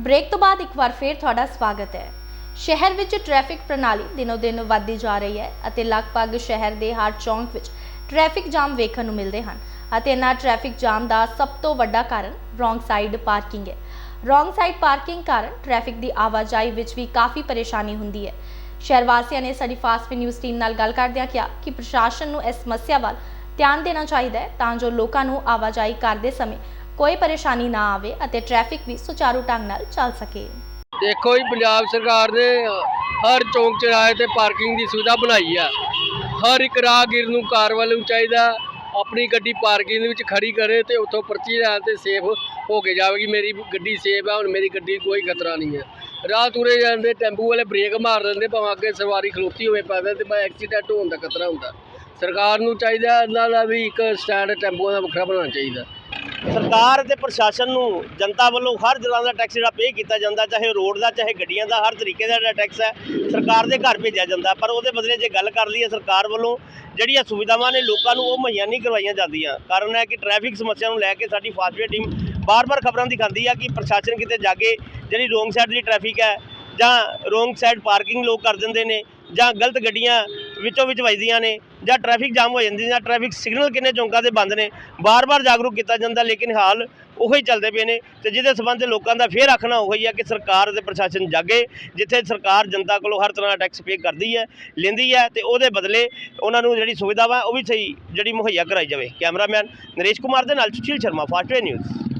Break ਤੋਂ ਬਾਅਦ ਇੱਕ ਵਾਰ ਫੇਰ ਤੁਹਾਡਾ ਸਵਾਗਤ ਹੈ। ਸ਼ਹਿਰ ਵਿੱਚ ਟ੍ਰੈਫਿਕ ਪ੍ਰਣਾਲੀ ਦਿਨੋ ਦਿਨ ਵੱਧਦੀ ਜਾ ਰਹੀ ਹੈ ਅਤੇ ਲਗਭਗ ਸ਼ਹਿਰ ਦੇ ਹਰ ਚੌਂਕ ਵਿੱਚ ਟ੍ਰੈਫਿਕ ਜਾਮ ਵੇਖਣ ਨੂੰ ਮਿਲਦੇ ਹਨ ਅਤੇ ਇਹਨਾਂ ਟ੍ਰੈਫਿਕ ਜਾਮ ਦਾ ਸਭ ਤੋਂ ਵੱਡਾ ਕਾਰਨ ਰੋਂਗ ਸਾਈਡ ਪਾਰਕਿੰਗ ਹੈ। ਰੋਂਗ ਸਾਈਡ ਪਾਰਕਿੰਗ ਕਾਰਨ ਟ੍ਰੈਫਿਕ ਦੀ ਆਵਾਜਾਈ ਵਿੱਚ ਵੀ ਕਾਫੀ ਪਰੇਸ਼ਾਨੀ ਹੁੰਦੀ ਹੈ। ਸ਼ਹਿਰ ਵਾਸੀਆਂ ਨੇ ਸਾਡੀ ਫਾਸਟ ਨਿਊਜ਼ ਟੀਮ ਨਾਲ ਗੱਲ ਕਰਦਿਆਂ ਕਿਹਾ ਕਿ ਪ੍ਰਸ਼ਾਸਨ ਨੂੰ ਇਸ ਸਮੱਸਿਆ ਵੱਲ ਧਿਆਨ ਦੇਣਾ ਚਾਹੀਦਾ ਹੈ ਤਾਂ ਜੋ ਲੋਕਾਂ ਨੂੰ ਆਵਾਜਾਈ ਕਰਦੇ ਸਮੇਂ ਕੋਈ ਪਰੇਸ਼ਾਨੀ ਨਾ ਆਵੇ ਅਤੇ ਟ੍ਰੈਫਿਕ ਵੀ ਸੁਚਾਰੂ ਢੰਗ ਨਾਲ ਚੱਲ ਸਕੇ। ਦੇਖੋ ਜੀ, ਪੰਜਾਬ ਸਰਕਾਰ ਨੇ ਹਰ ਚੌਂਕ ਚੌਰਾਹੇ ਤੇ ਪਾਰਕਿੰਗ ਦੀ ਸੁਵਿਧਾ ਬਣਾਈ ਆ। ਹਰ ਇੱਕ ਰਾਹਗੀਰ ਨੂੰ ਕਾਰ ਵਾਲੇ ਨੂੰ ਚਾਹੀਦਾ, ਆਪਣੀ ਗੱਡੀ ਪਾਰਕਿੰਗ ਦੇ ਵਿੱਚ ਖੜੀ ਕਰੇ ਤੇ ਉੱਥੋਂ ਪਰਚੀ ਲੈਣ ਤੇ ਸੇਫ ਹੋ ਕੇ ਜਾਵੇਗੀ। ਮੇਰੀ ਗੱਡੀ ਸੇਫ ਆ, ਹੁਣ ਮੇਰੀ ਗੱਡੀ ਕੋਈ ਖਤਰਾ ਨਹੀਂ ਹੈ ਰਾਹ ਤੁਰੇ ਜਾਂਦੇ, ਟੈਂਪੂ ਵਾਲੇ ਬ੍ਰੇਕ ਮਾਰ ਦਿੰਦੇ, ਭਾਵੇਂ ਅੱਗੇ ਸਵਾਰੀ ਖਲੋਤੀ ਹੋਵੇ ਪੈਦਲ ਤੇ ਮੈਂ ਐਕਸੀਡੈਂਟ ਹੋਣ ਦਾ ਖਤਰਾ ਹੁੰਦਾ। ਸਰਕਾਰ ਨੂੰ ਚਾਹੀਦਾ, ਇਹਨਾਂ ਦਾ ਵੀ ਇੱਕ ਸਟੈਂਡ ਟੈਂਪੂਆਂ ਦਾ ਵੱਖਰਾ ਬਣਾਉਣਾ ਚਾਹੀਦਾ। ਸਰਕਾਰ ਤੇ ਪ੍ਰਸ਼ਾਸਨ ਨੂੰ ਜਨਤਾ ਵੱਲੋਂ ਹਰ ਤਰ੍ਹਾਂ ਦਾ ਟੈਕਸ ਜਿਹੜਾ ਪੇ ਕੀਤਾ ਜਾਂਦਾ, ਚਾਹੇ ਰੋਡ ਦਾ, ਚਾਹੇ ਗੱਡੀਆਂ ਦਾ, ਹਰ ਤਰੀਕੇ ਦਾ ਜਿਹੜਾ ਟੈਕਸ ਹੈ, ਸਰਕਾਰ ਦੇ ਘਰ ਭੇਜਿਆ ਜਾਂਦਾ। ਪਰ ਉਹਦੇ ਬਦਲੇ ਜੇ ਗੱਲ ਕਰ ਲਈਏ ਸਰਕਾਰ ਵੱਲੋਂ, ਜਿਹੜੀਆਂ ਸੁਵਿਧਾਵਾਂ ਨੇ ਲੋਕਾਂ ਨੂੰ ਉਹ ਮੁਹੱਈਆ ਨਹੀਂ ਕਰਵਾਈਆਂ ਜਾਂਦੀਆਂ। ਕਾਰਨ ਹੈ ਕਿ ਟ੍ਰੈਫਿਕ ਸਮੱਸਿਆ ਨੂੰ ਲੈ ਕੇ ਸਾਡੀ ਫਾਸਟਵੇ ਟੀਮ ਬਾਰ-ਬਾਰ ਖਬਰਾਂ ਦਿਖਾਉਂਦੀ ਆ ਕਿ ਪ੍ਰਸ਼ਾਸਨ ਕਿਤੇ ਜਾ ਕੇ ਜਿਹੜੀ ਰੋਂਗ ਸਾਈਡ ਦੀ ਟ੍ਰੈਫਿਕ ਹੈ, ਜਾਂ ਰੋਂਗ ਸਾਈਡ ਪਾਰਕਿੰਗ ਲੋਕ ਕਰ ਦਿੰਦੇ ਨੇ, ਜਾਂ ਗਲਤ ਗੱਡੀਆਂ ਵਿੱਚੋਂ ਵਿੱਚ ਵੱਜਦੀਆਂ ਨੇ ਜਾਂ ਟ੍ਰੈਫਿਕ ਜਾਮ ਹੋ ਜਾਂਦੀ ਜਾਂ ਟ੍ਰੈਫਿਕ ਸਿਗਨਲ ਕਿੰਨੇ ਚੌਂਕਾਂ ਤੇ ਬੰਦ ਨੇ ਬਾਰ-ਬਾਰ ਜਾਗਰੂਕ ਕੀਤਾ ਜਾਂਦਾ, ਲੇਕਿਨ ਹਾਲ ਉਹੀ ਚੱਲਦੇ ਪਏ ਨੇ ਤੇ ਜਿਹਦੇ ਸਬੰਧ ਲੋਕਾਂ ਦਾ ਫੇਰ ਆਖਣਾ ਉਹੀ ਹੈ ਕਿ ਸਰਕਾਰ ਤੇ ਪ੍ਰਸ਼ਾਸਨ ਜਾਗੇ, ਜਿੱਥੇ ਸਰਕਾਰ ਜਨਤਾ ਕੋਲੋਂ ਹਰ ਤਰ੍ਹਾਂ ਦਾ ਟੈਕਸ ਪੇ ਕਰਦੀ ਹੈ, ਲੈਂਦੀ ਹੈ ਤੇ ਉਹਦੇ ਬਦਲੇ ਉਹਨਾਂ ਨੂੰ ਜਿਹੜੀ ਸੁਵਿਧਾਵਾਂ ਉਹ ਵੀ ਸਹੀ, ਜਿਹੜੀ ਮੁਹੱਈਆ ਕਰਾਈ ਜਾਵੇ। ਕੈਮਰਾਮੈਨ ਨਰੇਸ਼ ਕੁਮਾਰ ਦੇ ਨਾਲ ਸੁਸ਼ੀਲ ਸ਼ਰਮਾ ਫਾਸਟਵੇ ਨਿਊਜ਼।